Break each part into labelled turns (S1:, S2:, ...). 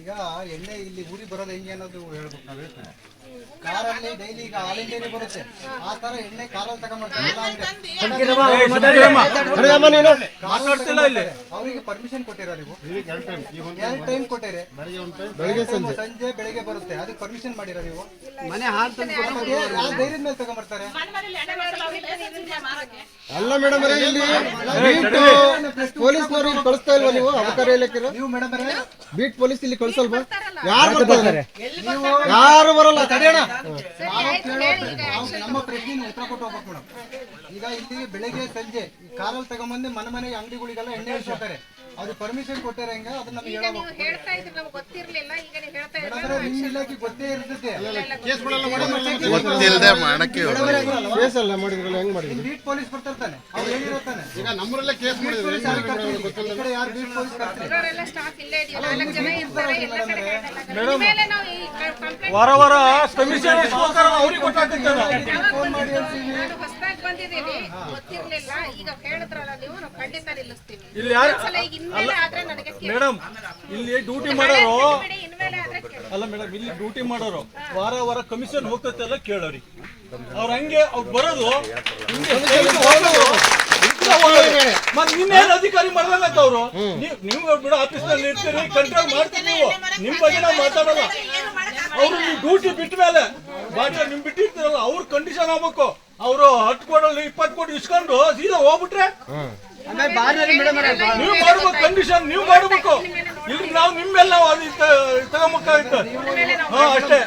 S1: ಈಗ ಎಣ್ಣೆ ಇಲ್ಲಿ ಊರಿ ಬರೋದು ಹೆಂಗೆ ಅನ್ನೋದು ಹೇಳ್ಬೇಕು ನಾವು ಹೇಳ್ತೀವಿ. ಕಾರಲ್ಲಿ ಡೈಲಿ ಈಗ ಆಲ್ ಇಂಡಿಯಾನೇ ಬರುತ್ತೆ. ಆ ತರ ಎಣ್ಣೆ ಕಾರಲ್ಲಿ ತಗೊಂಡ್ಬರ್ತಾರೆ
S2: ಮಾತಾಡ್ತಿಲ್ಲ ಇಲ್ಲಿ.
S1: ಅವರಿಗೆ ಪರ್ಮಿಷನ್ ಕೊಟ್ಟಿರ ನೀವು. ಎರಡು ಟೈಮ್ ಕೊಟ್ಟಿರಿ. ಬೆಳಿಗ್ಗೆ ಸಂಜೆ. ಸಂಜೆ ಬೆಳಿಗ್ಗೆ ಬರುತ್ತೆ. ಅದಕ್ಕೆ ಪರ್ಮಿಷನ್ ಮಾಡಿರ ನೀವು.
S3: ಮನೆ ಹಾಲು
S1: ಧೈರ್ಯದ ಮೇಲೆ ತಗೊಂಡ್ಬರ್ತಾರೆ
S4: ಅಲ್ಲ ಮೇಡಮ್ ಇಲ್ಲಿ ಬೀಟ್ ಪೊಲೀಸ್ನವರು ಇಲ್ಲಿ ಕಳಿಸ್ತಾ ಇಲ್ವಾ ನೀವು? ಅಬಕಾರಿ ಇಲಾಖೆ
S1: ನೀವು ಮೇಡಮ್
S4: ಬೀಟ್ ಪೊಲೀಸ್ ಇಲ್ಲಿ ಕಳಿಸಲ್ವಾ? ಯಾರು ಬರ್ತಾರೆ? ಯಾರು ಬರಲ್ಲ? ತಡೆಯೋಣ.
S1: ನಮ್ಮ ಪ್ರಶ್ನೆ ಉತ್ತರ ಕೊಟ್ಟು ಹೋಗ್ಬೇಕು ಮೇಡಮ್ ಈಗ ಇಲ್ಲಿ ಬೆಳಿಗ್ಗೆ ಸಂಜೆ ಕಾರಲ್ಲಿ ತಗೊಂಬಂದು ಮನೆ ಮನೆಗೆ ಅಂಗಡಿಗಳಿಗೆಲ್ಲ ಎಣ್ಣೆ ಇಳಿಸ್ತಾರೆ ಅದು ಪರ್ಮಿಷನ್ ಕೊಟ್ಟಾರ ಹೆಂಗ? ಅದನ್ನ ನಮಗೆ
S5: ಈಗ ನೀವು ಹೇಳ್ತಾ ಇದ್ರೆ ನಮ್ಗೆ ಗೊತ್ತಿರ್ಲಿಲ್ಲ ಈಗ ನೀವು ಹೇಳ್ತಾ ಇದ್ರೆ
S1: ನಿಮ್ಮ ಇಲಾಖೆ ಗೊತ್ತೇ ಇರ್ತದೆ
S6: ಗೊತ್ತಿಲ್ಲದೆ ಮಾಡಕ್ಕೆ
S4: ಕೇಸ್ ಅಲ್ಲ ಮಾಡಿದ್ರಲ್ಲ ಹೆಂಗ್ ಮಾಡಿದ್ರಿ?
S1: ಬೀಟ್ ಪೊಲೀಸ್ ಬರ್ತಿರ್ತಾನೆ ಅವ್ರು ಹೇಳಿರ್ತಾನೆ
S4: ಈಗ ನಮ್ಮರಲ್ಲೇ ಕೇಸ್
S1: ಮಾಡಿದ್ರು? ಈ ಕಡೆ ಯಾರು ಬೀಟ್ ಪೊಲೀಸ್
S5: ಬರ್ತಾರೆ? ಸ್ಟಾಫ್ ಇಲ್ಲೇ ಇದೀವಿ. ನಾಲ್ಕು ಜನ ಇರ್ತಾರೆ ಎಲ್ಲ ಕಡೆ ಮೇಡಂ ಮೇಲೆ ನಾವು ಈ ಕಂಪ್ಲೇಂಟ್
S2: ವಾರ ವಾರ ಕಮಿಷನ್ ಇಸ್ಕೋತಾರ ಅವ್ರಿಗೆ ಗೊತ್ತಾಗ್ತೈತೆ
S1: ಫೋನ್ ಮಾಡಿ
S5: ನಾನು ಹೊಸದಾಗಿ ಬಂದಿದ್ದೀನಿ. ಗೊತ್ತಿರ್ಲಿಲ್ಲ. ಈಗ ಹೇಳಿದ್ರಲ್ಲ ನೀವು ನಾವು ಖಂಡಿತ ನಿಲ್ಲಿಸ್ತೀವಿ.
S2: ಇಲ್ಲಿ ಯಾರು ಮೇಡಮ್ ಇಲ್ಲಿ ಡ್ಯೂಟಿ ಮಾಡೋರು
S5: ಇನ್ಮೇಲೆ ಆದ್ರೆ ಕೇಳಿ.
S2: ಅಲ್ಲ ಮೇಡಮ್ ಇಲ್ಲಿ ಡ್ಯೂಟಿ ಮಾಡೋರು. ವಾರ ವಾರ ಕಮಿಷನ್ ಹೋಗ್ತೈತೆ ಎಲ್ಲ ಕೇಳೋರಿ. ಅವ್ರ ಹಂಗೆ ಅವ್ರು ಬರೋದು. ಮತ್ತ್ ಅಧಿಕಾರಿ ಮಾಡ್ದಂಗತ್ತ ಅವರು? ನೀವ್ ಬಿಡೋ ಆಫೀಸ್ನಲ್ಲಿ ಇರ್ತೀರಿ ಕಂಟ್ರೋಲ್ ಮಾಡ್ತೀರಿ ನೀವು. ನಿಮ್ ಬಗ್ಗೆ ನಾವು ಮಾತಾಡಲ್ಲ. ಅವ್ರು ನೀವು ಡ್ಯೂಟಿ ಬಿಟ್ಟ ಮೇಲೆ ಬಾಡಿ ನಿಮ್ ಬಿಟ್ಟಿರ್ತೀರಲ್ಲ ಅವ್ರ ಕಂಡೀಷನ್ ಆಗ್ಬೇಕು. ಅವರು ಹತ್ತು ಕೋಟಿ ಇಪ್ಪತ್ತು ಕೋಟಿ ಇಸ್ಕೊಂಡು ಸೀದಾ ಹೋಗ್ಬಿಟ್ರೆ ನೀವು ಮಾಡ್ಬೇಕು ಕಂಡೀಷನ್ ನೀವು ಮಾಡ್ಬೇಕು. ಇಲ್ಲಿ ನಾವು ನಿಮ್ಮೆಲ್ಲ ನಾವು ಅದು ತಗೊಂಬೇಕಾಗಿತ್ತು ಹಾ ಅಷ್ಟೇ.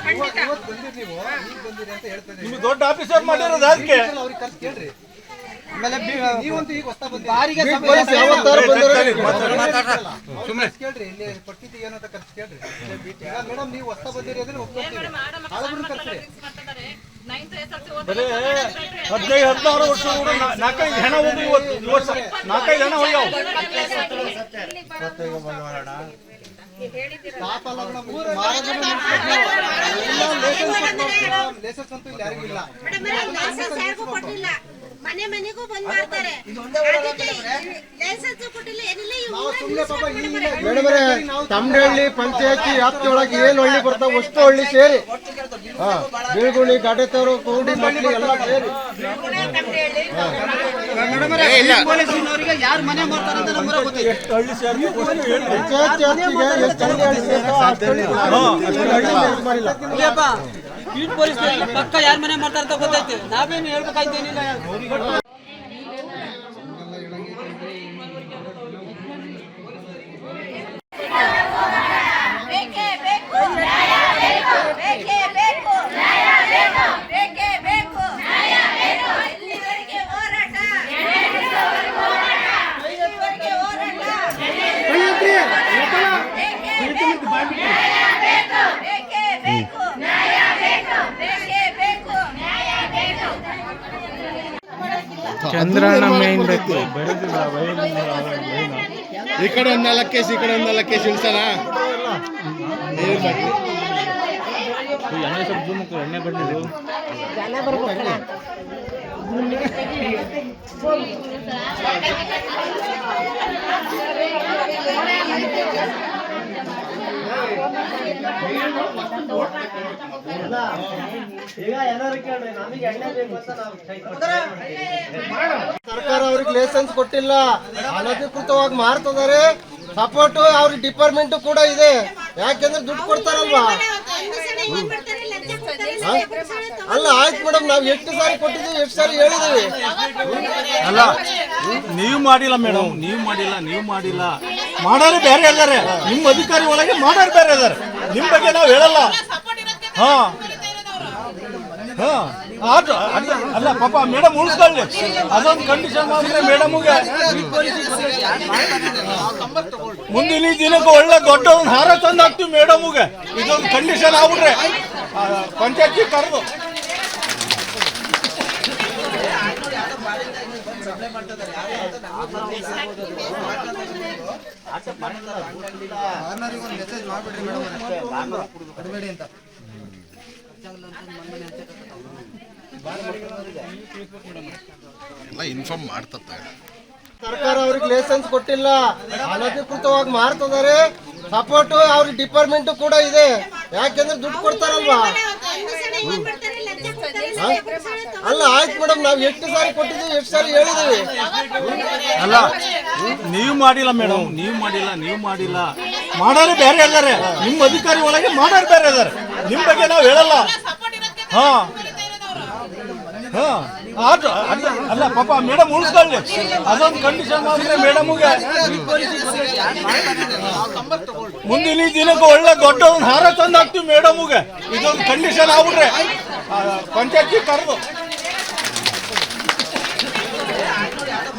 S2: ನಿಮ್ಗೆ ದೊಡ್ಡ ಆಫೀಸರ್ ಮಾಡಿರೋದು ಅದಕ್ಕೆ.
S1: ಕೇಳ್ರಿ ಇಲ್ಲಿ ಪಟ್ಟಿತಿ ಕೇಳ್ರಿ. ಮೇಡಮ್ ನೀವು ಹೊಸ ಬಂದಿರೋದ್ರೆ ಅಂದ್ರೆ ಕರ್ತೀರಿ ಕರ್ಸ್ರಿ
S2: ಬರೇ ಹದಿನೈದು, ಹದಿನಾರು ವರ್ಷ ನಾಲ್ಕೈದು ಜನ ಹೋಗಿ ಇವತ್ತು ವರ್ಷ ನಾಲ್ಕೈದು ಹೆಣ ಹೋಗ್ಯಾವ
S7: ಮನೆ ಮನೆಗೂ ಬಂದ್
S4: ಪಂಚಾಯತಿ ವ್ಯಾಪ್ತಿಯೊಳಗೆ ಏನ್ ಹಳ್ಳಿ ಬರ್ತಾವ ಅಷ್ಟು ಹಳ್ಳಿ ಸೇರಿ. ಹಾ ಬೀಳ್ಗುಣಿ ಗಾಡೆತವರು ಕೂಡಿ ಮಕ್ಳಿ ಎಲ್ಲ ಸೇರಿ.
S3: ಪೊಲೀಸಿನವರಿಗೆ ಯಾರು ಮನೆ ಮಾಡ್ತಾರೆ ಅಂತ ನಮ್ಗೆ ಗೊತ್ತಿಲ್ಲ
S2: ಎಷ್ಟು ಹಳ್ಳಿ ಅಷ್ಟು
S4: ಎಷ್ಟು ಅಷ್ಟು ಮಾಡಿಲ್ಲ.
S3: ಪಕ್ಕ ಯಾರ ಮನೆ ಮಾಡ್ತಾರ ಅಂತ ಗೊತ್ತೈತೆ. ನಾವೇನು ಹೇಳ್ಬೇಕಾಯ್ತೇನಿಲ್ಲ
S7: ಬೇಕೇ ಬೇಕು ನ್ಯಾಯ ಬೇಕು ಬೇಕೇ ಬೇಕು ನ್ಯಾಯ ಬೇಕು ಬೇಕೇ ಬೇಕು ನ್ಯಾಯ ಬೇಕು ಇಲ್ಲಿವರೆಗೆ ಹೋರಾಟ ಇಲ್ಲಿವರೆಗೆ ಹೋರಾಟ ಬೇಕೇ ಬೇಕು ಬೇಕೇ ಬೇಕು ನ್ಯಾಯ ಬೇಕು ಬೇಕೇ ಬೇಕು ನ್ಯಾಯ ಬೇಕು
S6: ಈ ಕಡೆ ಒಂದ್ ನಾಲ್ಕು ಕೇಸ್ ಈ ಕಡೆ ಒಂದ್ ನಾಲ್ಕು ಕೇಸ್ ಇಳ್ಸಣ
S4: ಸರ್ಕಾರ ಅವ್ರಿಗೆ ಲೈಸೆನ್ಸ್ ಕೊಟ್ಟಿಲ್ಲ. ಅನಧಿಕೃತವಾಗಿ ಮಾರ್ತದಾರೆ ಸಪೋರ್ಟ್ ಅವ್ರಿಗೆ ಡಿಪಾರ್ಟ್ಮೆಂಟ್ ಕೂಡ ಇದೆ. ಯಾಕೆಂದ್ರೆ ದುಡ್ಡು ಕೊಡ್ತಾರಲ್ವಾ? ಅಲ್ಲ ಆಯ್ತು ಮೇಡಮ್ ನಾವು ಎಷ್ಟು ಸಾರಿ ಕೊಟ್ಟಿದ್ದೀವಿ ಎಷ್ಟು ಸಾರಿ ಹೇಳಿದೀವಿ
S2: ಅಲ್ಲ ನೀವು ಮಾಡಿಲ್ಲ ಮೇಡಮ್ ನೀವು ಮಾಡಿಲ್ಲ ನೀವು ಮಾಡಿಲ್ಲ. ಮಾಡೋರು ಬೇರೆ ಎಲ್ಲಾರೆ ನಿಮ್ಮ ಅಧಿಕಾರಿ ಒಳಗೆ ಮಾಡೋರು ಬೇರೆ ಇದಾರೆ ನಿಮ್ ಬಗ್ಗೆ ನಾವು ಹೇಳಲ್ಲ. ಹಾ. ಅಲ್ಲ ಪಾಪ ಮೇಡಮ್ ಉಳಿಸ್ಕೊಳ್ಳಿ ಅದೊಂದು ಕಂಡೀಷನ್ ಮಾಡಿದ್ರೆ ಮೇಡಮ್ಗೆ ಮುಂದಿನ ದಿನಕ್ಕೆ ಒಳ್ಳೆ ದೊಡ್ಡ ಒಂದು ಹಾರ ತಂದು ಹಾಕ್ತೀವಿ ಮೇಡಮ್ಗೆ ಇದೊಂದು ಕಂಡೀಷನ್ ಆಗ್ಬಿಟ್ರೆ ಪಂಚಾಯತಿ ಕರೆದು
S1: ಮಾಡ್ಬಿಡ್ರಿ ಮೇಡಮ್ ಅಂತ
S6: ಎಲ್ಲ ಇನ್ಫಾರ್ಮ್ ಮಾಡ್ತತ್ತೆ.
S4: ಸರ್ಕಾರ ಅವ್ರಿಗೆ ಲೈಸೆನ್ಸ್ ಕೊಟ್ಟಿಲ್ಲ. ಅನಧಿಕೃತವಾಗಿ ಮಾರ್ತದಾರೆ ಸಪೋರ್ಟ್ ಅವ್ರ ಡಿಪಾರ್ಟ್ಮೆಂಟ್ ಕೂಡ ಇದೆ. ಯಾಕೆಂದ್ರೆ ದುಡ್ಡು ಕೊಡ್ತಾರಲ್ವಾ? ಅಲ್ಲ ಆಯ್ತು ಮೇಡಮ್ ನಾವು ಎಷ್ಟು ಸಾರಿ ಕೊಟ್ಟಿದ್ದೀವಿ ಎಷ್ಟು ಸಾರಿ ಹೇಳಿದೀವಿ
S2: ಅಲ್ಲ ನೀವು ಮಾಡಿಲ್ಲ ಮೇಡಮ್. ನೀವು ಮಾಡಿಲ್ಲ ನೀವು ಮಾಡಿಲ್ಲ. ಮಾಡೋರು ಬೇರೆ ಇದ್ದಾರೆ. ನಿಮ್ಮ ಅಧಿಕಾರಿ ಒಳಗೆ ಮಾಡೋರು ಬೇರೆ ಇದ್ದಾರೆ. ನಿಮ್ಮ ಬಗ್ಗೆ ನಾವು ಹೇಳಲ್ಲ. ಹಾ. ಹಾ. ಅಲ್ಲ, ಪಾಪ ಮೇಡಮ್ ಉಳಿಸ್ಕೊಳ್ಳಿ. ಅದೊಂದು ಕಂಡೀಷನ್ ಮಾಡಿದ್ರೆ ಮೇಡಮ್ಗೆ. ಮುಂದಿನ ದಿನಕ್ಕೆ ಒಳ್ಳೆ ದೊಡ್ಡ ಹಾರ ತಂದು ಹಾಕ್ತೀವಿ ಮೇಡಮ್ಗೆ. ಇದೊಂದು ಕಂಡೀಷನ್ ಆಗ್ಬಿಟ್ರೆ. ಪಂಚಾಯತಿ ಕರೆದು.